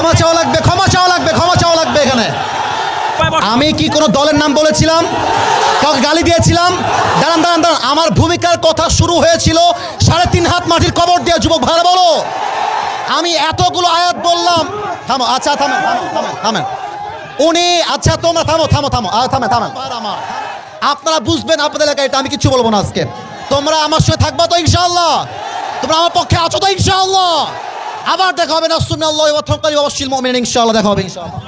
ক্ষমা চাওয়া লাগবে ক্ষমা চাওয়া লাগবে ক্ষমা চাওয়া লাগবে এখানে। আমি কি কোনো দলের নাম বলেছিলাম? কাউকে গালি দিয়েছিলাম? দাঁড়ান দাঁড়ান দাঁড়ান। আমার ভূমিকার কথা শুরু হয়েছিল সাড়ে তিন হাত মাটির কবর দেওয়া যুবক ভাড়া বলো। আমি এতগুলো আয়াত বললাম। থামো আচ্ছা থামেন থামেন। উনি আচ্ছা তোমরা থামো থামো থামো। আ, থামেন থামেন। আপনারা বুঝবেন আপনাদের এলাকায় এটা আমি কিছু বলব না আজকে। তোমরা আমার সঙ্গে থাকবা তো ইনশাআল্লাহ। তোমরা আমার পক্ষে আছো তো ইনশাআল্লাহ। আবার দেখা হবে না শুনে আল্লাহ ওয়াথকারি অবশ্যই মুমিন ইনশাআল্লাহ দেখা হবে ইনশাআল্লাহ।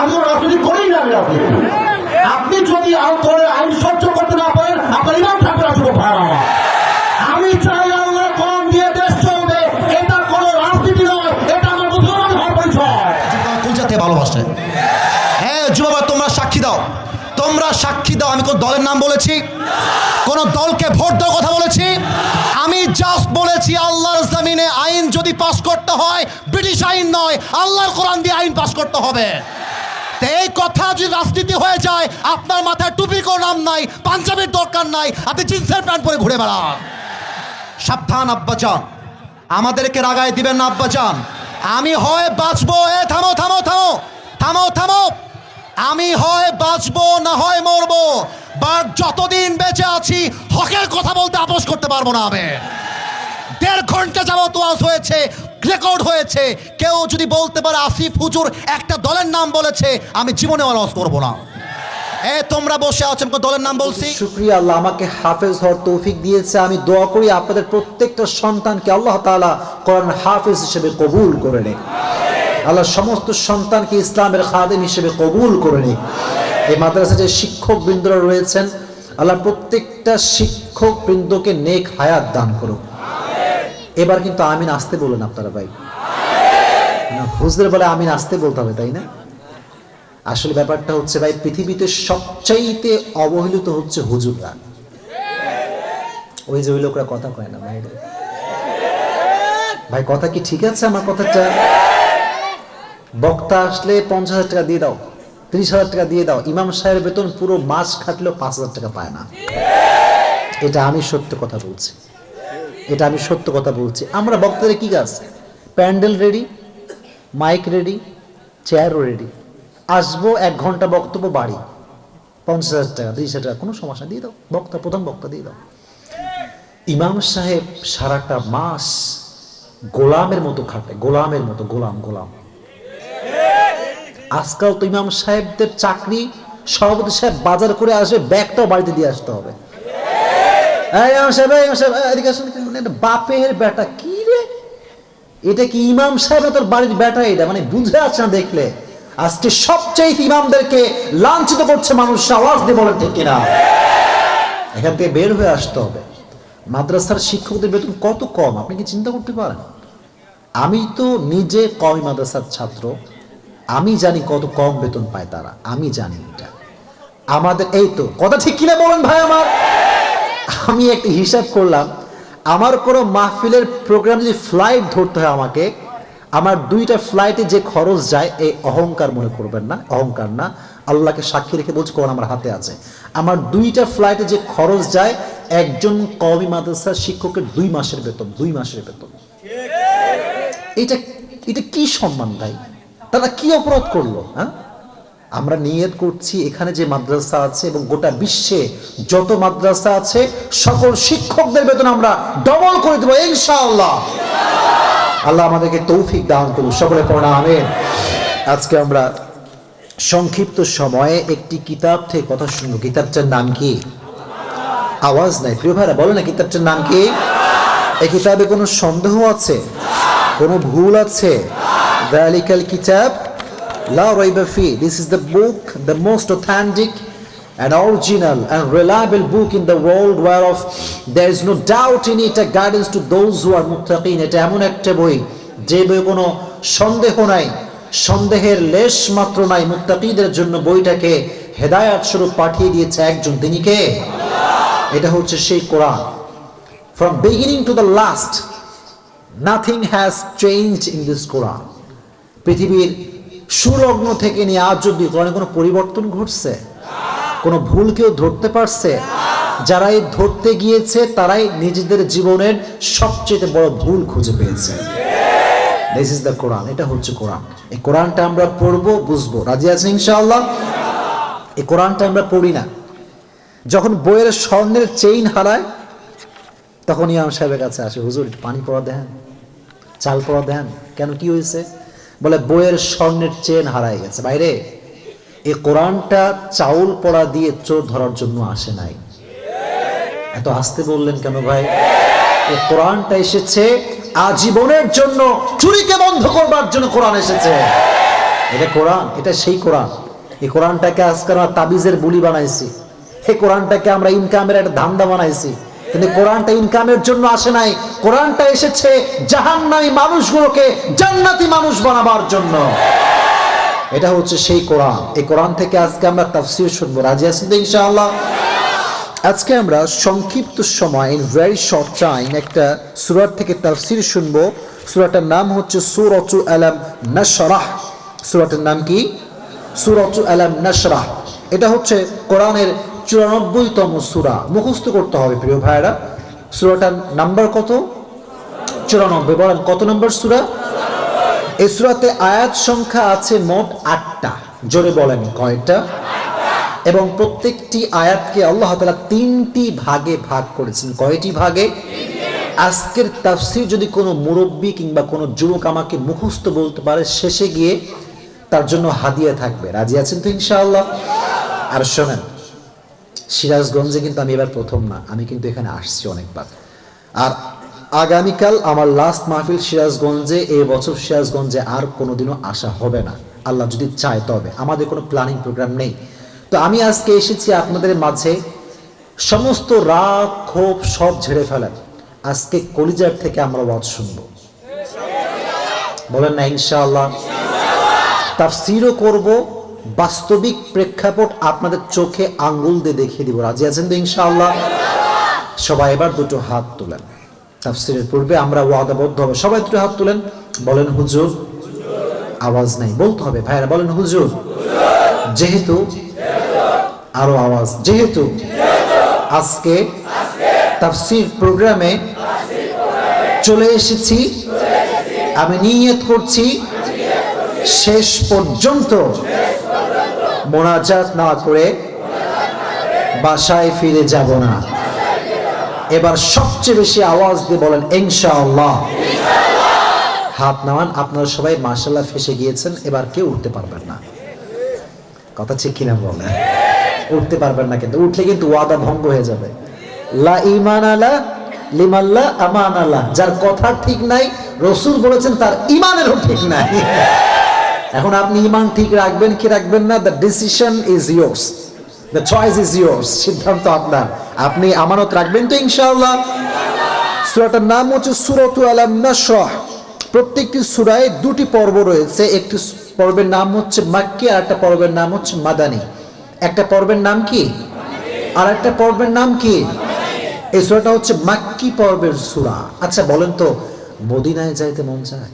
আমি রাজনীতি করি না আপনি। যদি করে আইন সহ্য করতে না পারেন, আপনার ইমাম ঠাকুর আসব ভাড়া। আমি চাই আল্লাহ কম দিয়ে দেশ চলবে। এটা কোনো রাজনীতি নয়, এটা আমার মুসলমান হওয়ার পরিচয়। ভালোবাসে? হ্যাঁ যুবক, তোমরা সাক্ষী দাও। তোমরা সাক্ষী দাও, আমি কোন দলের নাম বলেছি? কোন দলকে ভোট দেওয়ার কথা বলেছি? আমি জাস্ট বলেছি, আল্লাহর জমিনে আইন যদি পাস করতে হয় আইন নয়, আল্লাহর কোরআন দিয়ে আইন পাস করতে হবে। এই কথা যদি রাজনীতি হয়ে যায়, আপনার মাথায় টুপি কোনো নাম নাই, পাঞ্জাবির দরকার নাই, আপনি জিন্সের প্যান্ট পরে ঘুরে বেড়ান। সাবধান, আব্বাজান। আমাদেরকে রাগায় দিবেন না, আব্বাজান। আমি হয় বাঁচবো, এ থামো থামো থামো থামো থামো। আমি হয় বাঁচবো, না হয় মরবো। বা যতদিন বেঁচে আছি, হকের কথা বলতে আপোষ করতে পারব না আমি। দেড় ঘণ্টা যাবত ওয়াজ হয়েছে রেকর্ড হয়েছে। কেউ যদি বলতে পারে আসিফ হুজুর একটা দলের নাম বলেছে, আমি জীবনে ওয়াজ করব না। এ, তোমরা বসে আছো দলের নাম বলছি। শুক্রিয়া, আল্লাহ আমাকে হাফেজ হওয়ার তৌফিক দিয়েছে। আমি দোয়া করি আপনাদের প্রত্যেকটা সন্তানকে আল্লাহ তাআলা কোরআন হাফেজ হিসেবে কবুল করে নেয় আল্লাহ সমস্ত সন্তানকে ইসলামের খাদেম হিসেবে কবুল করে নেয় এই মাদ্রাসা যে শিক্ষক বৃন্দরা রয়েছেন, আল্লাহ প্রত্যেকটা শিক্ষক বৃন্দকে নেক হায়াত দান করুক। এবার কিন্তু আমিন আসতে বলেন আপনারা ভাই। না, হুজুরের বলে আমিন আসতে বলতে হবে তাই না? আসলে ব্যাপারটা হচ্ছে ভাই পৃথিবীতে সবচাইতে অবহেলিত হচ্ছে হুজুররা। ওই যে ওই লোকরা কথা কয় না বাইরে ভাই কথা কি ঠিক আছে আমার কথাটা? বক্তা আসলে পঞ্চাশ হাজার টাকা দিয়ে দাও ত্রিশ হাজার টাকা দিয়ে দাও ইমাম সাহেবের বেতন পুরো মাস খাটলেও পাঁচ হাজার টাকা পায় না। এটা আমি সত্য কথা বলছি। এটা আমি সত্য কথা বলছি। আমরা বক্তাদের কি কাজ? প্যান্ডেল রেডি মাইক রেডি চেয়ারও রেডি আসব এক ঘণ্টা বক্তব্য বাড়ি। পঞ্চাশ হাজার টাকা তিরিশ হাজার টাকা কোনো সমস্যা দিয়ে দাও বক্তা প্রধান বক্তা দিয়ে দাও। ইমাম সাহেব সারাটা মাস গোলামের মতো খাটে গোলামের মতো গোলাম গোলাম। আজকাল তো ইমাম সাহেবদের চাকরি সভাপতি সাহেব বাজার করে আসবে ব্যাগটাও বাড়িতে দিয়ে আসতে হবে। সাহেব সাহেব এদিকে আসুন, বাপের বেটা কি রে? এটা কি ইমাম সাহেব তোর বাড়ির বেটা এটা? মানে বুঝে আছে না দেখলে। আজকে সবচেয়ে ইমামদেরকে লাঞ্ছিত করছে মানুষ, আওয়াজ দিয়ে বলেন, ঠিক কিনা? এখান থেকে বের হয়ে আসতে হবে। মাদ্রাসার শিক্ষকদের বেতন কত কম? আপনি কি চিন্তা করতে পারেন? আমি তো নিজে কমি মাদ্রাসার ছাত্র। আমি জানি কত কম বেতন পায় তারা। আমি জানি এটা। আমাদের, এই তো, কথা ঠিক কিনা বলেন ভাই আমার? আমি একটা হিসাব করলাম আমার কোনো মাহফিলের প্রোগ্রাম যদি ফ্লাইট ধরতে হয় আমাকে আমার দুইটা ফ্লাইটে যে খরচ যায় এই অহংকার মনে করবেন না অহংকার না। আল্লাহকে সাক্ষী রেখে বলছি কোন আমার হাতে আছে। আমার দুইটা ফ্লাইটে যে খরচ যায় একজন কওমি মাদ্রাসার শিক্ষকের দুই মাসের বেতন দুই মাসের বেতন। এটা এটা কি সম্মান ভাই? তারা কি অপরাধ করল হ্যাঁ? আমরা নিয়ত করছি এখানে যে মাদ্রাসা আছে এবং গোটা বিশ্বে যত মাদ্রাসা আছে, সকল শিক্ষকদের বেতন আমরা ডবল করে দেবো, ইনশাআল্লাহ। আল্লাহ আমাদেরকে তৌফিক দান করুন সকলে পড়া আমেন। আজকে আমরা সংক্ষিপ্ত সময়ে একটি কিতাব থেকে কথা শুনব। কিতাবটার নাম কি? আওয়াজ নাই। প্রিয় ভাইরা, বলো না, কিতাবটার নাম কি? এই কিতাবে কোনো সন্দেহ আছে? কোনো ভুল আছে? দালিকাল কিতাব লা রাইবা ফি this is the book the most authentic and original and reliable book in the world whereof there is no doubt in it, a guidance to those who are muttaqin. এটা এমন একটা বই যে বই কোনো সন্দেহ নাই, সন্দেহের লেশ মাত্র নাই। মুত্তাকিদের জন্য বইটাকে হেদায়াত স্বরূপ পাঠিয়ে দিয়েছে একজন। তিনি কে? এটা হচ্ছে সেই Quran. From beginning to the last nothing has change in this Quran পৃথিবীর সুলগ্ন থেকে নিয়ে আজ অব্দি কোরআনে কোনো পরিবর্তন ঘটছে? কোনো ভুল কেউ ধরতে পারছে? যারাই ধরতে গিয়েছে, তারাই নিজেদের জীবনের সবচেয়ে বড় ভুল খুঁজে পেয়েছে। দিস ইজ দ্য কোরআন এটা হচ্ছে কোরআন এই কোরআনটা আমরা পড়ব, বুঝব। রাজি আছেন ইনশাআল্লাহ? এই কোরআনটা আমরা পড়ি না। যখন বইয়ের স্বর্ণের চেইন হারায়, তখন ইমাম সাহেবের কাছে আসে, হুজুর পানি পড়া দেন, চাল পড়া দেন। কেন কি হয়েছে? বলে বইয়ের স্বর্ণের চেন হারায় গেছে। বাইরে, এই কোরআনটা চাউল পড়া দিয়ে চোর ধরার জন্য আসে নাই। এত আসতে বললেন কেন ভাই? এই কোরআনটা এসেছে আজীবনের জন্য, চুরিকে বন্ধ করবার জন্য কোরআন এসেছে। এটা কোরআন, এটা সেই কোরআন। এই কোরআনটাকে আজকে আমরা তাবিজের বুলি বানাইছি। এই কোরআনটাকে আমরা ইনকামের একটা ধান্দা বানাইছি। কিন্তু কোরআনটা ইনকামের জন্য আসে নাই। কোরআনটা এসেছে জাহান্নামী মানুষগুলোকে জান্নাতি মানুষ বানাবার জন্য। এটা হচ্ছে সেই কোরআন। এই কোরআন থেকে আজকে আমরা তাফসির শুনব। রাজি আছেন তো ইনশাআল্লাহ? আজকে আমরা সংক্ষিপ্ত সময় ইন ভেরি শর্ট টাইম একটা সুরাট থেকে তাফসির শুনব। সুরাটার নাম হচ্ছে সুরতু আলাম নাসরাহ সুরাটার নাম কি? সুরতু আলাম নাসরাহ এটা হচ্ছে কোরআনের চুরানব্বইতম সুরা মুখস্থ করতে হবে, প্রিয় ভাইয়েরা। সুরাটার নাম্বার কত? চুরানব্বই। বলেন, কত নম্বর সুরা? এই সুরাতে আয়াত সংখ্যা আছে মোট আটটা। জোরে বলেন, কয়টা? এবং প্রত্যেকটি আয়াতকে আল্লাহ তাআলা তিনটি ভাগে ভাগ করেছেন। কয়টি ভাগে? আজকের তাফসির যদি কোনো মুরব্বী কিংবা কোনো যুবক আমাকে মুখস্থ বলতে পারে, শেষে গিয়ে তার জন্য হাদিয়া থাকবে। রাজি আছেন তো ইনশাআল্লাহ? আর শোনেন সিরাজগঞ্জে কিন্তু আমি এবার প্রথম না, আমি কিন্তু এখানে আসছি অনেকবার। আর আগামীকাল আমার লাস্ট মাহফিল সিরাজগঞ্জে, এই বছর সিরাজগঞ্জে আর কোনোদিনও আসা হবে না। আল্লাহ যদি চায় তবে, আমাদের কোনো প্ল্যানিং প্রোগ্রাম নেই। তো আমি আজকে এসেছি আপনাদের মাঝে, সমস্ত রাগ, ক্ষোভ সব ঝেড়ে ফেলেন আজকে কলিজার থেকে আমরা ওয়াজ শুনব। বলেন না, ইনশাআল্লাহ। তাফসিরও করব বাস্তবিক প্রেক্ষাপট আপনাদের চোখে আঙ্গুল দিয়ে দেখিয়ে দিব। রাজি আছেন তো ইনশাআল্লাহ? সবাই এবার দুটো হাত তুলেন। তাফসিরের পূর্বে আমরা ওয়াদাবদ্ধ হবে। সবাই দুটো হাত তুলেন। বলেন, হুজুর, আওয়াজ নাই। বলতে হবে। ভাইরা, বলেন, হুজুর, যেহেতু আরও আওয়াজ। যেহেতু আজকে তাফসির প্রোগ্রামে চলে এসেছি। আমি নিয়ত করছি শেষ পর্যন্ত মোনাজাত না করে বাসায় ফিরে যাব না। এবার সবচেয়ে বেশি আওয়াজ দিয়ে বলেন, ইনশাআল্লাহ। হাত নামান, আপনারা সবাই মার্শাল্লাহ ফেসে গিয়েছেন, এবার কেউ উঠতে পারবেন না। কথা ঠিক কিনা বলেন? উঠতে পারবেন না কিন্তু, উঠলে কিন্তু ওয়াদা ভঙ্গ হয়ে যাবে। লা ইমান আলা লিমাল্লা আমান আল্লাহ যার কথা ঠিক নাই, রসুল বলেছেন তার ইমানেরও ঠিক নাই। এখন আপনি ইমান ঠিক রাখবেন, কি রাখবেন না? The decision is yours the choice is yours সিদ্ধান্ত আপনার। আপনি আমানত রাখবেন তো ইনশাআল্লাহ। সূরাটার নাম হচ্ছে সূরাতু আলাম নাশরাহ প্রত্যেকটি সূরায় দুটি পর্ব রয়েছে। একটি পর্বের নাম হচ্ছে মাক্কি, আর একটা পর্বের নাম হচ্ছে মাদানি। একটা পর্বের নাম কি? আর একটা পর্বের নাম কি? এই সূরাটা হচ্ছে মাক্কি পর্বের সূরা। আচ্ছা বলেন তো, মদিনায় যাইতে মন চায়?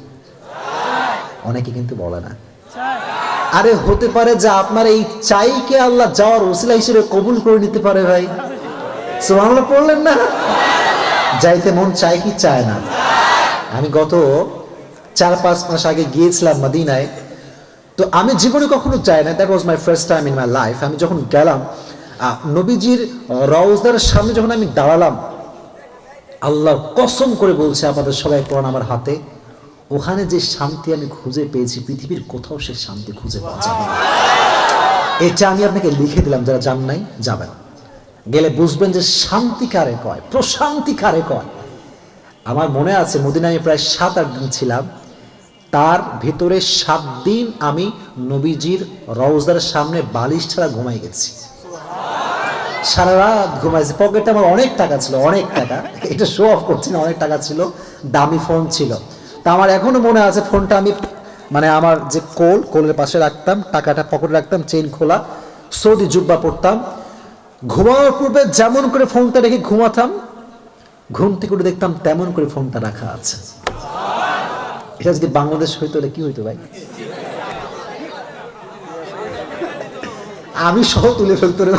অনেকে কিন্তু বলে না। আরে হতে পারে যে আপনার এই চাইকে আল্লাহ যাওয়ার ওসিলা হিসেবে কবুল করে নিতে পারে ভাই। সুবহানাল্লাহ, পড়লেন না? যাইতে মন চায় কি চায় না। আমি গত চার পাঁচ মাস আগে গিয়েছিলাম মাদিনায়। তো আমি জীবনে কখনো যাই না that was my first time in my life আমি যখন গেলাম নবীজির রওজার সামনে যখন আমি দাঁড়ালাম, আল্লাহ কসম করে বলছে আমাদের সবাই কোরআন আমার হাতে। ওখানে যে শান্তি আমি খুঁজে পেয়েছি, পৃথিবীর কোথাও সে শান্তি খুঁজে পাওয়া যাবে এটা আমি আপনাকে লিখে দিলাম, যারা যান নাই, যাবেন। গেলে বুঝবেন যে শান্তি কারে কয়, প্রশান্তি কারে কয়। আমার মনে আছে, মদিনায় প্রায় সাত, আট দিন ছিলাম। তার ভিতরে সাত দিন আমি নবীজির রওজার সামনে বালিশ ছাড়া ঘুমাই গেছি। সারা রাত ঘুমাইছি। পকেটে আমার অনেক টাকা ছিল, অনেক টাকা। এটা শো অফ করছি না, অনেক টাকা ছিল, দামি ফোন ছিল। তা আমার এখনও মনে আছে ফোনটা আমি মানে আমার যে কোল, কোলের পাশে রাখতাম, টাকাটা পকেটে রাখতাম চেন খোলা, সৌদি জুব্বা পড়তাম ঘুমানোর পূর্বে যেমন করে ফোনটা রেখে ঘুমাতাম, ঘুম থেকে উঠে দেখতাম তেমন করে ফোনটা রাখা আছে। এটা যদি বাংলাদেশ হইতো, তাহলে কি হইতো ভাই? আমি সহ তুলে ফেলতো রে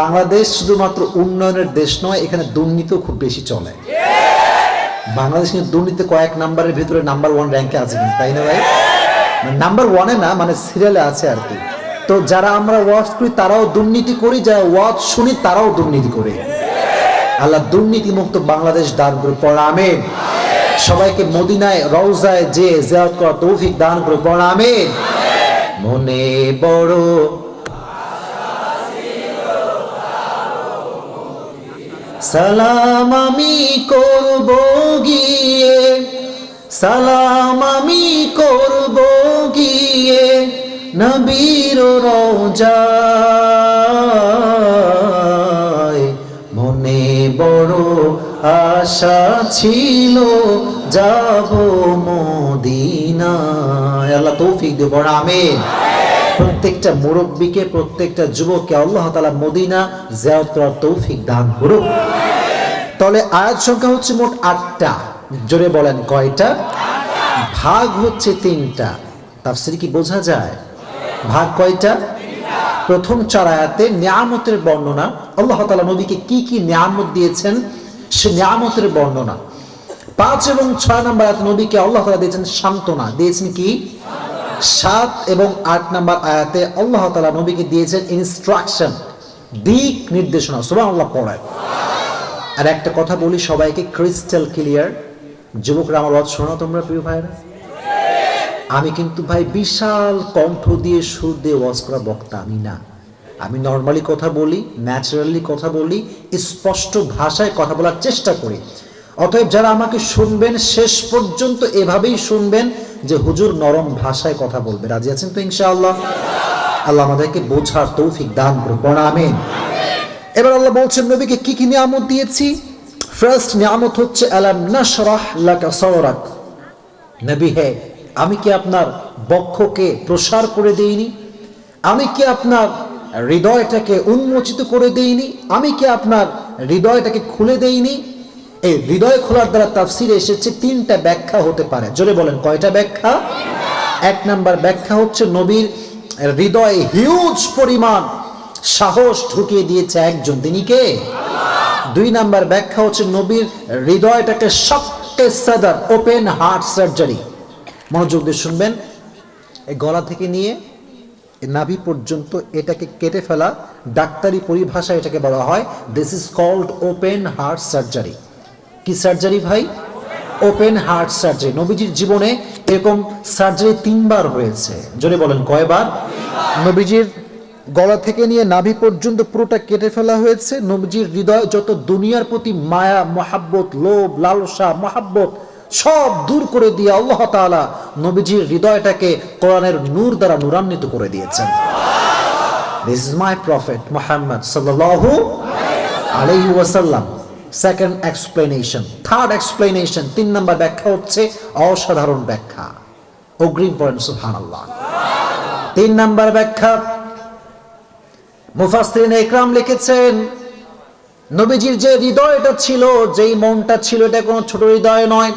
বাংলাদেশ শুধুমাত্র উন্নয়নের দেশ নয়, এখানে দুর্নীতিও খুব বেশি চলে। বাংলাদেশ কিন্তু দুর্নীতি কয়েক নাম্বারের ভিতরে নাম্বার ওয়ান র্যাঙ্কে আছে কিন্তু, তাই না ভাই? নাম্বার ওয়ানে না মানে সিরিয়ালে আছে আর কি। তো যারা আমরা ওয়াচ করি, তারাও দুর্নীতি করি, যারা ওয়াচ শুনি, তারাও দুর্নীতি করি। আল্লাহ দুর্নীতি মুক্ত বাংলাদেশ দান করে পড়া, আমেন। সবাইকে মদিনায়, রওজায় যে জিয়ারত করা তৌফিক দান করে পড়া, আমেন। মনে বড় সালাম আমি করব গিয়ে, সালাম আমি করব গিয়ে নবীর রোজায়। মনে বড় আশা ছিল যাব মদিনায়। আল্লাহ তৌফিক দেব আমেন। প্রত্যেকটা মুরব্বীকে, প্রত্যেকটা যুবককে আল্লাহ তালা মদিনা জিয়ারত করার তৌফিক দান করুক। তাহলে আয়াত সংখ্যা হচ্ছে মোট আটটা। জোরে বলেন, কয়টা? ভাগ হচ্ছে তিনটা। তাফসির কি বোঝা যায়? ভাগ কয়টা? প্রথম চার আয়াতে নিয়ামতের বর্ণনা। আল্লাহ তালা নবীকে কি কি নিয়ামত দিয়েছেন? সে নিয়ামতের বর্ণনা। পাঁচ এবং ছয় নম্বর আয়াতে নবীকে আল্লাহ তালা দিয়েছেন সান্ত্বনা। দিয়েছেন কি? সাত এবং আট নম্বর আয়াতে আল্লাহ তালা নবীকে দিয়েছেন ইনস্ট্রাকশন দিক নির্দেশনা। সুবাহ আল্লাহ পড়ায়। আর একটা কথা বলি সবাইকে ক্রিস্টাল ক্লিয়ার যুবকরা, আমার ওয়াজ শোনো তোমরা, প্রিয় ভাইরা আমি কিন্তু ভাই বিশাল কণ্ঠ দিয়ে সুর দিয়ে ওয়াজ করা বক্তা, আমি না। আমি নর্মালি কথা বলি ন্যাচারালি কথা বলি, স্পষ্ট ভাষায় কথা বলার চেষ্টা করি। অতএব যারা আমাকে শুনবেন, শেষ পর্যন্ত এভাবেই শুনবেন যে হুজুর নরম ভাষায় কথা বলবে। রাজি আছেন তো ইনশাআল্লাহ? আল্লাহ আমাদেরকে বোঝার তৌফিক দান করুন আমিন। এবার আল্লাহ বলছেন, নবীকে কি কি নিয়ামত দিয়েছি? ফার্স্ট নিয়ামত হচ্ছে, আলাম নাশরাহ লাকা সাওরাক। নবী, হে, আমি কি আপনার বক্ষকে প্রসার করে দেইনি? আমি কি আপনার হৃদয়টাকে উন্মোচিত করে দেইনি? আমি কি আপনার হৃদয়টাকে খুলে দেইনি? এই হৃদয় খোলার দ্বারা তাফসিরে এসেছে তিনটা ব্যাখ্যা হতে পারে। জোরে বলেন, কয়টা ব্যাখ্যা? এক নাম্বার ব্যাখ্যা হচ্ছে নবীর হৃদয়ে হিউজ পরিমাণ সাহস ঢুকিয়ে দিয়েছে একজন। তিনি কে? দুই নাম্বার ব্যাখ্যা হচ্ছে নবীর হৃদয়টাকে সবটে সাদার ওপেন হার্ট সার্জারি মনোযোগ দিয়ে শুনবেন। এই গলা থেকে নিয়ে নাভি পর্যন্ত এটাকে কেটে ফেলা ডাক্তারি পরিভাষায় এটাকে বলা হয়। This is called open heart surgery কি সার্জারি ভাই? ওপেন হার্ট সার্জারি নবীজির জীবনে এরকম সার্জারি তিনবার হয়েছে। জোরে বলেন, কয়বার? নবীজির গলা থেকে নিয়ে নাভি পর্যন্ত পুরোটা কেটে ফেলা হয়েছে। নবীজির হৃদয়, যত দুনিয়ার প্রতি মায়া, মহাব্বত, লোভ, লালসা, মহাব্বত, সব দূর করে দিয়ে আল্লাহ তাআলা নবীজির হৃদয়টাকে কোরআনের নূর দ্বারা নূরান্বিত করে দিয়েছেন। This is my prophet Mohammad সাল্লাল্লাহু আলাইহি ওয়াসাল্লাম। সেকেন্ড এক্সপ্লেনেশন থার্ড এক্সপ্লেনেশন তিন নম্বর ব্যাখ্যা হচ্ছে অসাধারণ ব্যাখ্যা। অগ্রিম পড়েন সুবহানাল্লাহ। তিন নম্বর ব্যাখ্যা। মুফাসসিরিন ইকরাম লিখেছেন, নবীজির যে হৃদয়টা ছিল, যেই মনটা ছিল, এটা কোনো ছোট হৃদয় নয়।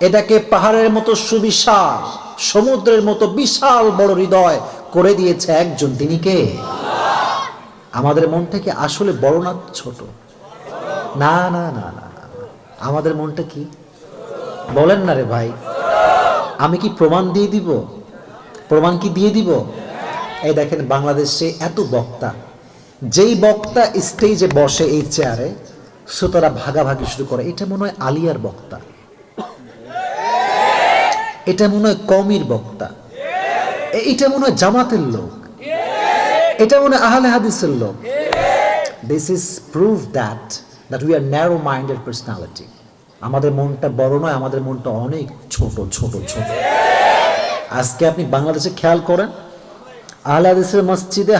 এটাকে পাহাড়ের মতো সুবিশাল, সমুদ্রের মতো বিশাল বড় হৃদয় করে দিয়েছে একজন। তিনি কে? আমাদের মনটা কি আসলে বড় না, ছোট। না না না না। আমাদের মনটা কি? বলেন না রে ভাই। আমি কি প্রমাণ দিয়ে দিব? প্রমাণ কি দিয়ে দিব? এই দেখেন, বাংলাদেশে এত বক্তা। যেই বক্তা স্টেজে বসে এই চেয়ারে শ্রোতারা ভাগাভাগি শুরু করে। এটা মনে হয় আলিয়ার বক্তা। এটা মনে হয় কমির বক্তা। এটা মনে হয় জামাতের লোক। এটা মনে হয় আহলে হাদিসের লোক। This is prove that that we are narrow minded personality আমাদের মনটা বড় নয়, আমাদের মনটা অনেক ছোট ছোট ছোট। আজকে আপনি বাংলাদেশে খেয়াল করেন? আহলাদেশের মসজিদে